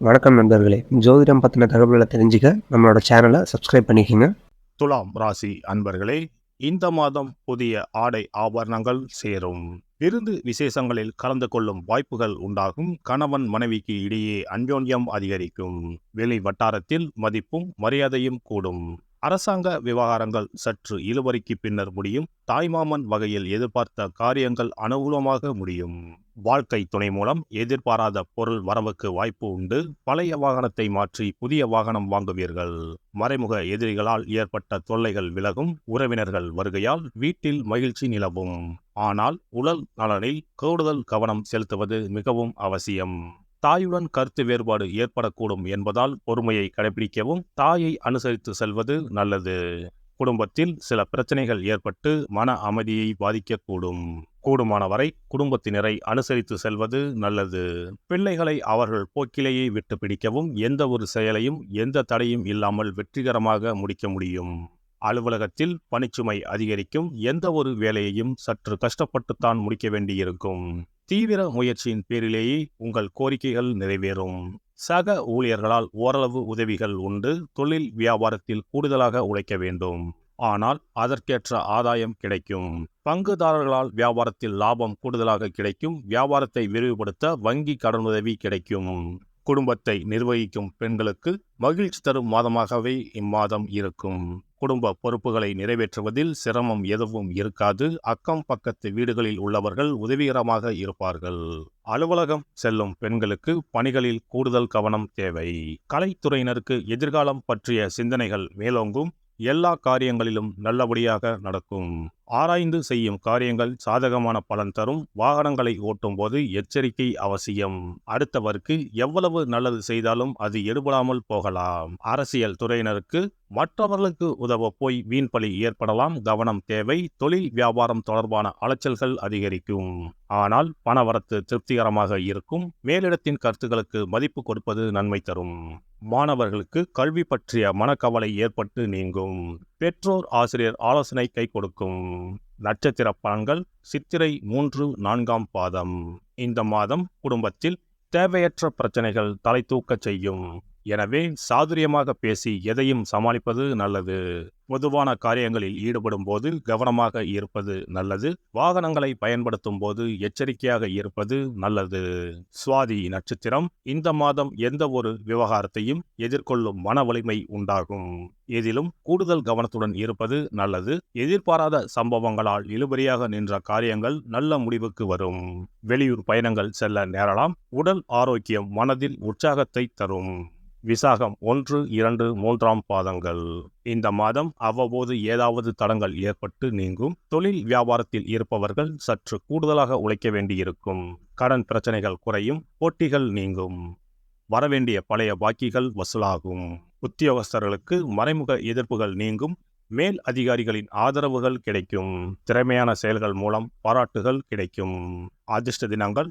வணக்கம் நண்பர்களே. ஜோதிடம் பற்றின தகவல்களை தெரிஞ்சுக்க நம்மளோட சேனலை சப்ஸ்கிரைப் பண்ணிக்கோங்க. துலாம் ராசி அன்பர்களே இந்த மாதம் புதிய ஆடை ஆபரணங்கள் சேரும். விருந்து விசேஷங்களில் கலந்து கொள்ளும் வாய்ப்புகள் உண்டாகும். கணவன் மனைவிக்கு இடையே அன்யோன்யம் அதிகரிக்கும். வெளி வட்டாரத்தில் மதிப்பும் மரியாதையும் கூடும். அரசாங்க விவகாரங்கள் சற்று இழுவறிக்கு பின்னர் முடியும். தாய்மாமன் வகையில் எதிர்பார்த்த காரியங்கள் அனுகூலமாக முடியும். வாழ்க்கை துணை மூலம் எதிர்பாராத பொருள் வரவுக்கு வாய்ப்பு உண்டு. பழைய வாகனத்தை மாற்றி புதிய வாகனம் வாங்குவீர்கள். மறைமுக எதிரிகளால் ஏற்பட்ட தொல்லைகள் விலகும். உறவினர்கள் வருகையால் வீட்டில் மகிழ்ச்சி நிலவும். ஆனால் உடல் நலனில் கூடுதல் கவனம் செலுத்துவது மிகவும் அவசியம். தாயுடன் கருத்து வேறுபாடு ஏற்படக்கூடும் என்பதால் பொறுமையை கடைபிடிக்கவும் தாயை அனுசரித்து செல்வது நல்லது. குடும்பத்தில் சில பிரச்சனைகள் ஏற்பட்டு மன அமைதியை பாதிக்கக்கூடும். கூடுமானவரை குடும்பத்தினரை அனுசரித்து செல்வது நல்லது. பிள்ளைகளை அவர்கள் போக்கிலேயே விட்டு பிடிக்கவும் எந்த ஒரு செயலையும் எந்த தடையும் இல்லாமல் வெற்றிகரமாக முடிக்க முடியும். அலுவலகத்தில் பணிச்சுமை அதிகரிக்கும் எந்த ஒரு வேலையையும் சற்று கஷ்டப்பட்டுத்தான் முடிக்க வேண்டியிருக்கும். தீவிர முயற்சியின் பேரிலேயே உங்கள் கோரிக்கைகள் நிறைவேறும். சக ஊழியர்களால் ஓரளவு உதவிகள் உண்டு. தொழில் வியாபாரத்தில் கூடுதலாக உழைக்க வேண்டும். ஆனால் அதற்கேற்ற ஆதாயம் கிடைக்கும். பங்குதாரர்களால் வியாபாரத்தில் லாபம் கூடுதலாக கிடைக்கும். வியாபாரத்தை விரிவுபடுத்த வங்கி கடனுதவி கிடைக்கும். குடும்பத்தை நிர்வகிக்கும் பெண்களுக்கு மகிழ்ச்சி தரும் மாதமாகவே இம்மாதம் இருக்கும். குடும்ப பொறுப்புகளை நிறைவேற்றுவதில் சிரமம் எதுவும் இருக்காது. அக்கம் பக்கத்து வீடுகளில் உள்ளவர்கள் உதவிகரமாக இருப்பார்கள். அலுவலகம் செல்லும் பெண்களுக்கு பணிகளில் கூடுதல் கவனம் தேவை. கலைத்துறையினருக்கு எதிர்காலம் பற்றிய சிந்தனைகள் மேலோங்கும். எல்லா காரியங்களிலும் நல்லபடியாக நடக்கும். ஆராய்ந்து செய்யும் காரியங்கள் சாதகமான பலன் தரும். வாகனங்களை ஓட்டும் போது எச்சரிக்கை அவசியம். அடுத்தவருக்கு எவ்வளவு நல்லது செய்தாலும் அது எடுபடாமல் போகலாம். அரசியல் துறையினருக்கு மற்றவர்களுக்கு உதவ போய் வீண்பலி ஏற்படலாம். கவனம் தேவை. தொழில் வியாபாரம் தொடர்பான அலைச்சல்கள் அதிகரிக்கும். ஆனால் பணவரத்து திருப்திகரமாக இருக்கும். மேலிடத்தின் கருத்துக்களுக்கு மதிப்பு கொடுப்பது நன்மை தரும். மாணவர்களுக்கு கல்வி பற்றிய மனக்கவலை ஏற்பட்டு நீங்கும். பெற்றோர் ஆசிரியர் ஆலோசனை கை கொடுக்கும். நட்சத்திர பலன்கள் சித்திரை மூன்று நான்காம் பாதம். இந்த மாதம் குடும்பத்தில் தேவையற்ற பிரச்சனைகள் தலை தூக்கச் செய்யும். எனவே சாதுரியமாக பேசி எதையும் சமாளிப்பது நல்லது. பொதுவான காரியங்களில் ஈடுபடும் போது கவனமாக இருப்பது நல்லது. வாகனங்களை பயன்படுத்தும் போது எச்சரிக்கையாக இருப்பது நல்லது. சுவாதி நட்சத்திரம் இந்த மாதம் எந்த ஒரு விவகாரத்தையும் எதிர்கொள்ளும் மன வலிமை உண்டாகும். இதிலும் கூடுதல் கவனத்துடன் இருப்பது நல்லது. எதிர்பாராத சம்பவங்களால் இழுபறியாக நின்ற காரியங்கள் நல்ல முடிவுக்கு வரும். வெளியூர் பயணங்கள் செல்ல நேரலாம். உடல் ஆரோக்கியம் மனதில் உற்சாகத்தை தரும். விசாகம் ஒன்று இரண்டு மூன்றாம் பாதங்கள். இந்த மாதம் அவ்வப்போது ஏதாவது தடங்கள் ஏற்பட்டு நீங்கும். தொழில் வியாபாரத்தில் இருப்பவர்கள் சற்று கூடுதலாக உழைக்க வேண்டியிருக்கும். கடன் பிரச்சனைகள் குறையும் போட்டிகள் நீங்கும். வரவேண்டிய பழைய பாக்கிகள் வசூலாகும். உத்தியோகஸ்தர்களுக்கு மறைமுக எதிர்ப்புகள் நீங்கும். மேல் அதிகாரிகளின் ஆதரவுகள் கிடைக்கும். திறமையான செயல்கள் மூலம் பாராட்டுகள் கிடைக்கும். அதிர்ஷ்ட தினங்கள்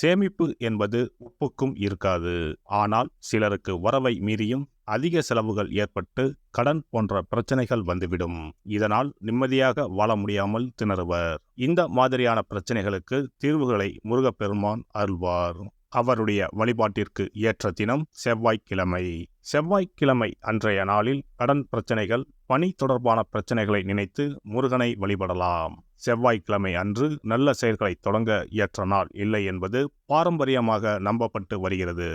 சேமிப்பு என்பது உப்புக்கும் இருக்காது. ஆனால் சிலருக்கு வரவை மீறியும் அதிக செலவுகள் ஏற்பட்டு கடன் போன்ற பிரச்சனைகள் வந்துவிடும். இதனால் நிம்மதியாக வாழ முடியாமல் திணறுவர். இந்த மாதிரியான பிரச்சனைகளுக்கு தீர்வுகளை முருகப்பெருமான் அருள்வார். அவருடைய வழிபாட்டிற்கு ஏற்ற தினம் செவ்வாய்க்கிழமை. செவ்வாய்க்கிழமை அன்றைய நாளில் கடன் பிரச்சனைகள் பணி தொடர்பான பிரச்சனைகளை நினைத்து முருகனை வழிபடலாம். செவ்வாய்க்கிழமை அன்று நல்ல செயல்களை தொடங்க ஏற்ற நாள் இல்லை என்பது பாரம்பரியமாக நம்பப்பட்டு வருகிறது.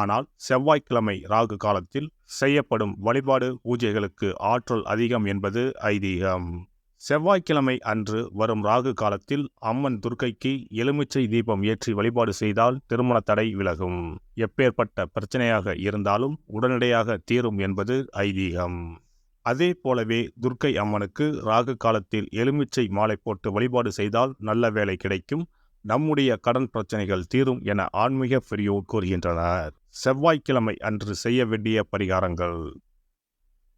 ஆனால் செவ்வாய்க்கிழமை ராகு காலத்தில் செய்யப்படும் வழிபாடு பூஜைகளுக்கு ஆற்றல் அதிகம் என்பது ஐதீகம். செவ்வாய்க்கிழமை அன்று வரும் ராகு காலத்தில் அம்மன் துர்க்கைக்கு எலுமிச்சை தீபம் ஏற்றி வழிபாடு செய்தால் திருமண தடை விலகும். எப்பேற்பட்ட பிரச்சனையாக இருந்தாலும் உடனடியாக தீரும் என்பது ஐதீகம். அதே போலவே துர்க்கை அம்மனுக்கு ராகு காலத்தில் எலுமிச்சை மாலை போட்டு வழிபாடு செய்தால் நல்ல வேலை கிடைக்கும். நம்முடைய கடன் பிரச்சனைகள் தீரும் என ஆன்மீக பெரியோர் கூறுகின்றனர். செவ்வாய்க்கிழமை அன்று செய்ய வேண்டிய பரிகாரங்கள்.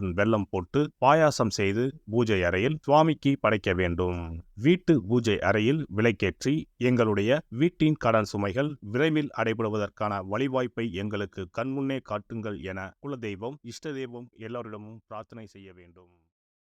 ஒன்றுடன் வெல்லம் போட்டு பாயாசம் செய்து பூஜை அறையில் சுவாமிக்கு படைக்க வேண்டும். வீட்டு பூஜை அறையில் விலைக்கேற்றி எங்களுடைய வீட்டின் கடன் சுமைகள் விரைவில் அடைபடுவதற்கான வழிவாய்ப்பை எங்களுக்கு கண்முன்னே காட்டுங்கள் என குலதெய்வம் இஷ்ட தெய்வம் எல்லோரிடமும் பிரார்த்தனை செய்ய வேண்டும்.